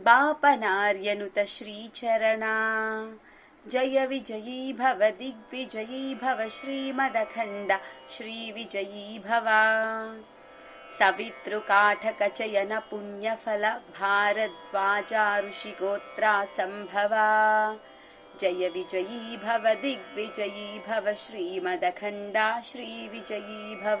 बापनार्यनुत श्रीचरणा। जय विजयी भव दिग्विजयी भव श्रीमदखण्ड। श्रीविजयी भव। सवितृकाठकचयन पुण्यफल भारद्वाजा ऋषिगोत्रा सम्भवा जय विजयी भव दिग्विजयी भव श्रीमदखण्डा। श्रीविजयी भव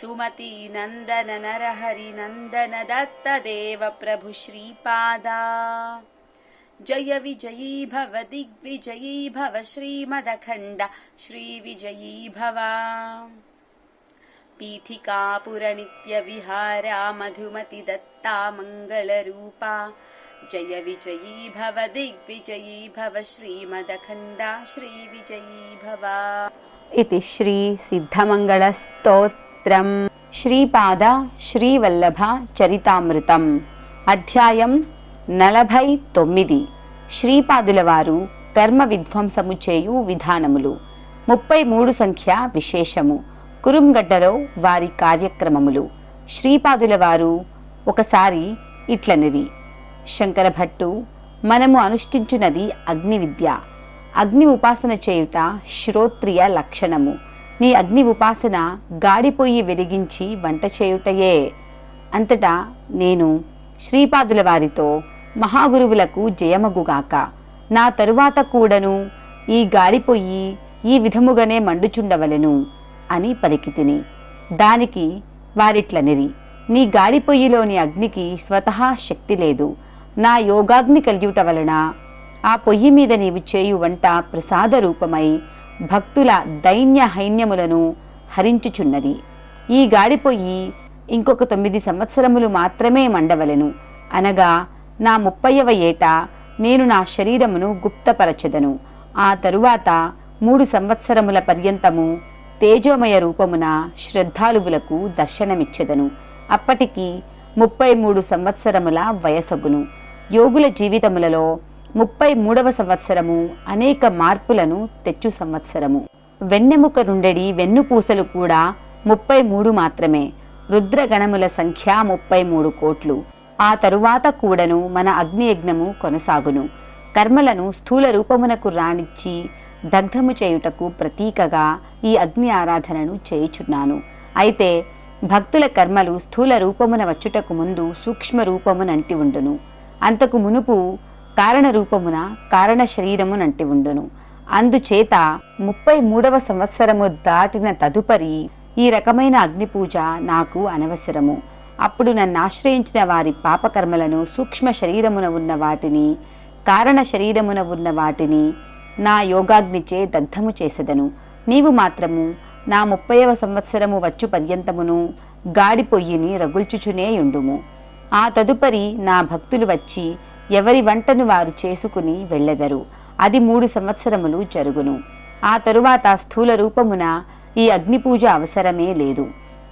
सुमती नन्दन नरहरिनन्दन दत्तदेव प्रभु श्रीपादा। जय विजयी भव दिग्विजयी भव श्रीमदखण्ड श्रीविजयी भव। पीठिकापुरनित्यविहारा मधुमति दत्ता मङ्गलरूपा जय विजयी भव दिग्विजयी भव श्रीमदखण्डा श्रीविजयी भव। इति చరిత్రం శ్రీపాద శ్రీవల్లభ చరితామృతం. అధ్యాయం నలభై తొమ్మిది శ్రీపాదుల వారు కర్మ విధ్వంసము చేయు విధానములు. ముప్పై మూడు సంఖ్య విశేషము. కురుంగడ్డలో వారి కార్యక్రమములు. శ్రీపాదుల వారు ఒకసారి ఇట్లనిరి. శంకరభట్టు మనము అనుష్ఠించున్నది అగ్ని విద్య అగ్ని ఉపాసన చేయుట శ్రోత్రియ లక్షణము. నీ అగ్ని ఉపాసన గాడిపోయి వెలిగించి వంట చేయుటయే. అంతటా నేను శ్రీపాదుల వారితో మహాగురువులకు జయమగుగాక. నా తరువాత కూడను ఈ గాడిపోయి ఈ విధముగానే మండుచుండవలెను అని పలికితిని. దానికి వారిట్లనిరి నీ గాడిపొయ్యిలోని అగ్నికి స్వతహా శక్తి లేదు. నా యోగాగ్ని కలియుట వలన ఆ పొయ్యి మీద నీవు చేయు వంట ప్రసాద రూపమై భక్తుల దైన్య హైన్యములను హరించుచున్నది. ఈ గాడిపోయి ఇంకొక తొమ్మిది సంవత్సరములు మాత్రమే మండవలెను. అనగా నా ముప్పైవ ఏట నేను నా శరీరమును గుప్తపరచెదను. ఆ తరువాత మూడు సంవత్సరముల పర్యంతము తేజోమయ రూపమున శ్రద్ధాలువులకు దర్శనమిచ్చెదను. అప్పటికి ముప్పై మూడు సంవత్సరముల వయసగును. యోగుల జీవితములలో ముప్పై మూడవ సంవత్సరము అనేక మార్పులను తెచ్చు సంవత్సరము. వెన్నెముక నుండెడి వెన్నుపూసలు కూడా ముప్పై మూడు మాత్రమే. రుద్రగణముల సంఖ్య ముప్పై మూడు కోట్లు. ఆ తరువాత కూడను మన అగ్నియజ్ఞము కొనసాగును. కర్మలను స్థూల రూపమునకు రాణిచ్చి దగ్ధము చేయుటకు ప్రతీకగా ఈ అగ్ని ఆరాధనను చేయుచున్నాను. అయితే భక్తుల కర్మలు స్థూల రూపమున వచ్చుటకు ముందు సూక్ష్మ రూపమునంటి ఉండును. అంతకు మునుపు కారణ రూపమున కారణ శరీరమునంటి ఉండును. అందుచేత ముప్పై మూడవ సంవత్సరము దాటిన తదుపరి ఈ రకమైన అగ్నిపూజ నాకు అనవసరము. అప్పుడు నన్ను ఆశ్రయించిన వారి పాపకర్మలను సూక్ష్మ శరీరమున ఉన్న వాటిని కారణ శరీరమున ఉన్న వాటిని నా యోగాగ్నిచే దగ్ధము చేసెదను. నీవు మాత్రము నా ముప్పైవ సంవత్సరము వచ్చు పర్యంతమును గాడి పొయ్యిని రగుల్చుచునే యుండుము ఆ తదుపరి నా భక్తులు వచ్చి ఎవరి వంటను వారు చేసుకుని వెళ్ళెదరు. అది మూడు సంవత్సరములు జరుగును. ఆ తరువాత స్థూల రూపమున ఈ అగ్నిపూజ అవసరమే లేదు.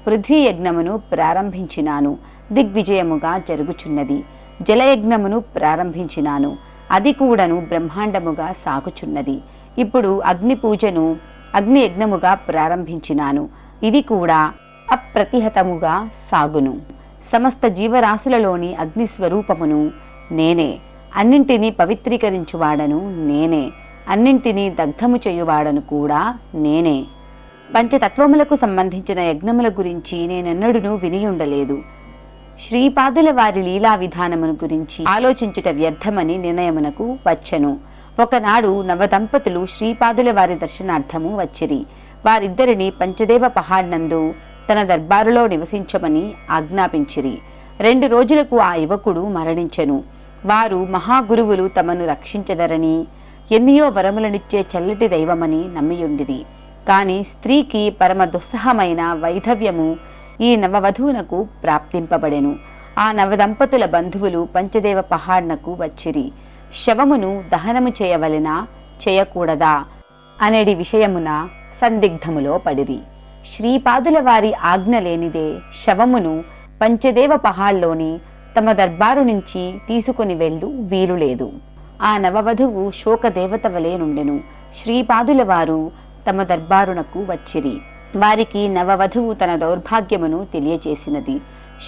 పృథ్వీ యజ్ఞమును ప్రారంభించినాను. దిగ్విజయముగా జరుగుచున్నది. జలయజ్ఞమును ప్రారంభించినాను. అది కూడాను బ్రహ్మాండముగా సాగుచున్నది. ఇప్పుడు అగ్ని పూజను అగ్ని యజ్ఞముగా ప్రారంభించినాను. ఇది కూడా అప్రతిహతముగా సాగును. సమస్త జీవరాశులలోని అగ్ని స్వరూపమును నేనే. అన్నింటినీ పవిత్రీకరించువాడను నేనే. అన్నింటినీ దగ్ధము చేయువాడను కూడా నేనే. పంచతత్వములకు సంబంధించిన యజ్ఞముల గురించి నేనెన్నడూనూ వినియుండలేదు. శ్రీపాదుల వారి లీలా విధానమును గురించి ఆలోచించుట వ్యర్థమని నిర్ణయమునకు వచ్చెను. ఒకనాడు నవదంపతులు శ్రీపాదుల వారి దర్శనార్థము వచ్చిరి. వారిద్దరిని పంచదేవ పహాడ్నందు తన దర్బారులో నివసించమని ఆజ్ఞాపించిరి. రెండు రోజులకు ఆ యువకుడు మరణించెను. వారు మహాగురువులు తమను రక్షించదరని ఎన్నియో వరములనిచ్చే చల్లటి దైవమని నమ్మియుండిది. కాని స్త్రీకి పరమ దుస్సహమైన వైధవ్యము ఈ నవవధువునకు ప్రాప్తింపబడెను. ఆ నవదంపతుల బంధువులు పంచదేవ పహాడ్నకు వచ్చిరి. శవమును దహనము చేయవలెనా చేయకూడదా అనేడి విషయమున సందిగ్ధములో పడిరి. శ్రీపాదుల వారి ఆజ్ఞ లేనిదే శవమును పంచదేవ పహాడ్లోని తమ దర్బారు నుంచి తీసుకుని వెళ్ళు వీలు లేదు. ఆ నవవధువు శోకదేవత వలె నుండెను. శ్రీపాదుల వారు తమ దర్బారునకు వచ్చిరి. వారికి నవవధువు తన దౌర్భాగ్యమును తెలియచేసినది.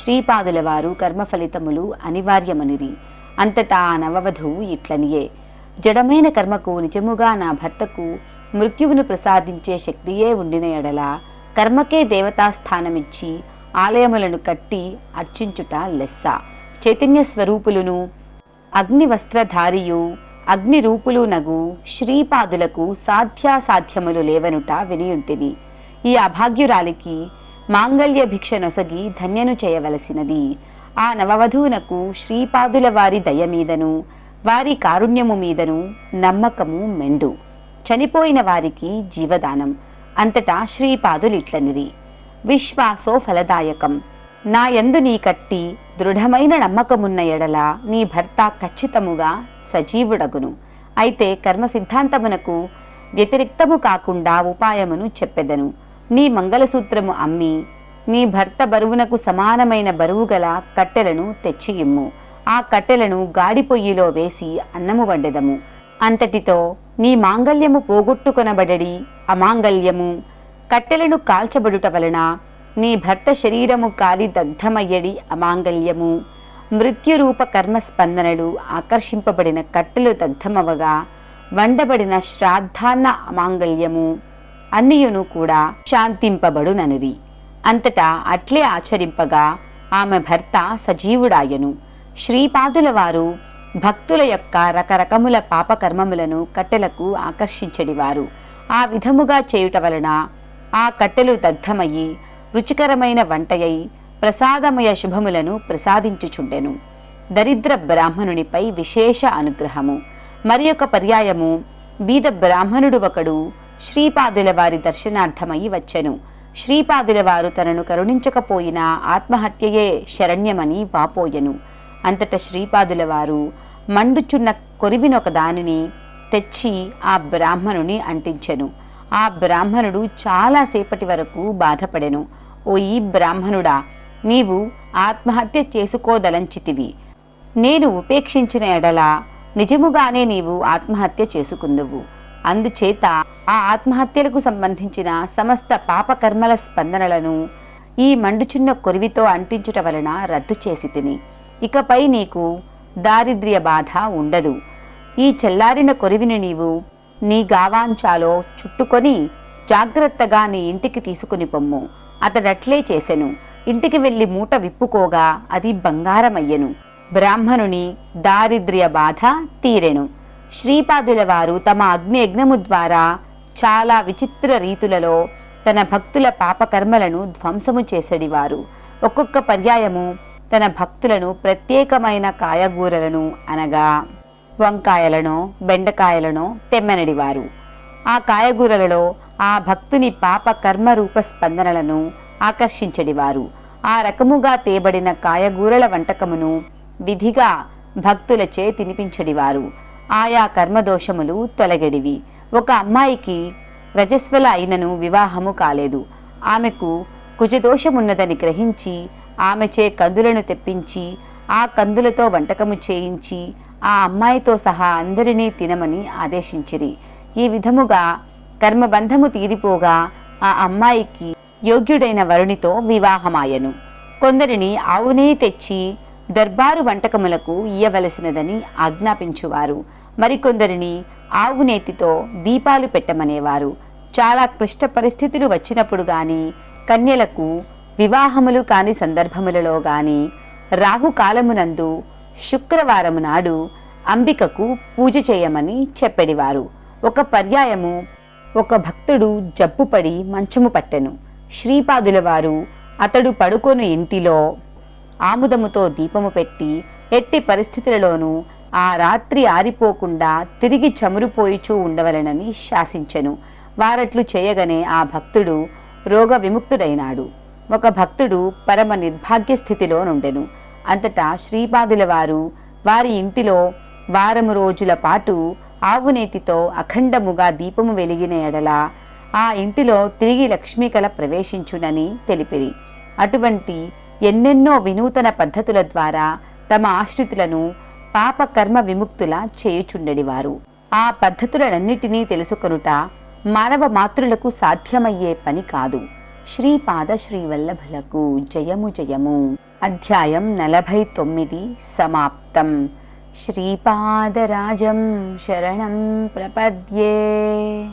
శ్రీపాదుల వారు కర్మఫలితములు అనివార్యమనిరి. అంతటా ఆ నవవధువు ఇట్లనియే. జడమైన కర్మకు నిజముగా నా భర్తకు మృత్యువును ప్రసాదించే శక్తియే ఉండిన ఎడల కర్మకే దేవతాస్థానమిచ్చి ఆలయములను కట్టి అర్చించుట లెస్స. చైతన్య స్వరూపులును అగ్ని వస్త్రధారియు అగ్ని రూపులు నగు శ్రీపాదులకు సాధ్యాసాధ్యములు లేవనుట వినియుంటిని. ఈ అభాగ్యురాలికి మాంగళ్య భిక్ష నొసగి ధన్యను చేయవలసినది. ఆ నవవధువునకు శ్రీపాదుల వారి దయ మీదను వారి కారుణ్యము మీదను నమ్మకము మెండు. చనిపోయిన వారికి జీవదానం. అంతటా శ్రీపాదులిట్లనిరి విశ్వాసో ఫలదాయకం నా యందు నీ కట్టి దృఢమైన నమ్మకమున్న ఎడల నీ భర్త ఖచ్చితముగా సజీవుడగును. అయితే కర్మ సిద్ధాంతమునకు వ్యతిరిక్తము కాకుండా ఉపాయమును చెప్పెదను. నీ మంగళసూత్రము అమ్మి నీ భర్త బరువునకు సమానమైన బరువు గల కట్టెలను తెచ్చి ఇమ్ము ఆ కట్టెలను గాడి పొయ్యిలో వేసి అన్నము వండెదము. అంతటితో నీ మాంగల్యము పోగొట్టుకొనబడడి అమాంగల్యము కట్టెలను కాల్చబడుట వలన నీ భర్త శరీరము కాలి దగ్ధమయ్యడి అమాంగల్యము. మృత్యురూప కర్మ స్పందనలు ఆకర్షింపబడిన కట్టెలు దగ్ధమవగా వండబడిన శ్రాద్ధాన్న అమాంగల్యము. అన్నియును కూడా శాంతింపబడుననిది అంతటా అట్లే ఆచరింపగా ఆమె భర్త సజీవుడాయను. శ్రీపాదుల వారు భక్తుల యొక్క రకరకముల పాపకర్మములను కట్టెలకు ఆకర్షించడివారు. ఆ విధముగా చేయుట వలన ఆ కట్టెలు దగ్ధమయ్యి రుచికరమైన వంటయై ప్రసాదమయ శుభములను ప్రసాదించుచుండెను. దరిద్ర బ్రాహ్మణునిపై విశేష అనుగ్రహము. మరి ఒక పర్యాయము బీద బ్రాహ్మణుడు ఒకడు శ్రీపాదుల వారి దర్శనార్థమై వచ్చెను. శ్రీపాదుల వారు తనను కరుణించకపోయినా ఆత్మహత్యయే శరణ్యమని వాపోయెను. అంతట శ్రీపాదుల వారు మండుచున్న కొరివినొక దానిని తెచ్చి ఆ బ్రాహ్మణుని అంటించెను. ఆ బ్రాహ్మణుడు చాలాసేపటి వరకు బాధపడెను. ఓ ఈ బ్రాహ్మణుడా నీవు ఆత్మహత్య చేసుకోదలంచితివి. నేను ఉపేక్షించిన ఎడల నిజముగానే నీవు ఆత్మహత్య చేసుకుందువు. అందుచేత ఆ ఆత్మహత్యలకు సంబంధించిన సమస్త పాపకర్మల స్పందనలను ఈ మండుచున్న కొరివితో అంటించుట వలన రద్దు చేసి తిని ఇకపై నీకు దారిద్ర్య బాధ ఉండదు. ఈ చెల్లారిన కొరివిని నీవు నీ గావాంచాలో చుట్టుకొని జాగ్రత్తగా నీ ఇంటికి తీసుకుని పొమ్ము. అతడట్లే చేసెను. ఇంటికి వెళ్ళి మూట విప్పుకోగా అది బంగారమయ్యెను. బ్రాహ్మణుని దారిద్ర్య బాధ తీరెను. శ్రీపాదుల వారు తమ అగ్నియజ్ఞము ద్వారా చాలా విచిత్ర రీతులలో తన భక్తుల పాపకర్మలను ధ్వంసము చేసడివారు. ఒక్కొక్క పర్యాయము తన భక్తులను ప్రత్యేకమైన కాయగూరలను అనగా వంకాయలను బెండకాయలను తెమ్మనడివారు ఆ కాయగూరలలో ఆ భక్తుని పాప కర్మ రూప స్పందనలను ఆకర్షించడివారు ఆ రకముగా తేబడిన కాయగూరల వంటకమును విధిగా భక్తులచే తినిపించడివారు ఆయా కర్మదోషములు తొలగడివి. ఒక అమ్మాయికి రజస్వల అయినను వివాహము కాలేదు. ఆమెకు కుజదోషమున్నదని గ్రహించి ఆమెచే కందులను తెప్పించి ఆ కందులతో వంటకము చేయించి ఆ అమ్మాయితో సహా అందరినీ తినమని ఆదేశించిరి. ఈ విధముగా కర్మబంధము తీరిపోగా ఆ అమ్మాయికి యోగ్యుడైన వరుణితో వివాహమాయను. కొందరిని ఆవునే తెచ్చి దర్బారు వంటకములకు ఇయ్యవలసినదని ఆజ్ఞాపించువారు. మరికొందరిని ఆవు నేతితో దీపాలు పెట్టమనేవారు. చాలా క్లిష్ట పరిస్థితులు వచ్చినప్పుడు గాని కన్యలకు వివాహములు కాని సందర్భములలో గాని రాహుకాలమునందు శుక్రవారము నాడు అంబికకు పూజ చేయమని చెప్పెడివారు. ఒక పర్యాయము ఒక భక్తుడు జబ్బుపడి మంచము పట్టెను. శ్రీపాదుల వారు అతడు పడుకొని ఇంటిలో ఆముదముతో దీపము పెట్టి ఎట్టి పరిస్థితులలోనూ ఆ రాత్రి ఆరిపోకుండా తిరిగి చమురుపోయిచూ ఉండవలెనని శాసించెను. వారట్లు చేయగనే ఆ భక్తుడు రోగ విముక్తుడైనాడు. ఒక భక్తుడు పరమ నిర్భాగ్య స్థితిలో నుండెను. అంతటా శ్రీపాదుల వారు వారి ఇంటిలో వారము రోజుల పాటు ఆవునేతితో అఖండముగా దీపము వెలిగిన ఎడల ఆ ఇంటిలో తిరిగి లక్ష్మీకళ ప్రవేశించునని తెలిపిరి. అటువంటి ఎన్నెన్నో వినూతన పద్ధతుల ద్వారా తమ ఆశ్రితులను పాపకర్మ విముక్తుల చేయుచుండెడివారు ఆ పద్ధతులనన్నిటినీ తెలుసుకొనుట మానవ మాతృలకు సాధ్యమయ్యే పని కాదు. శ్రీపాద శ్రీవల్లభులకు జయము జయము. అధ్యాయం నలభై తొమ్మిది. సమాప్తం. శ్రీపాదరాజం శరణం ప్రపద్యే.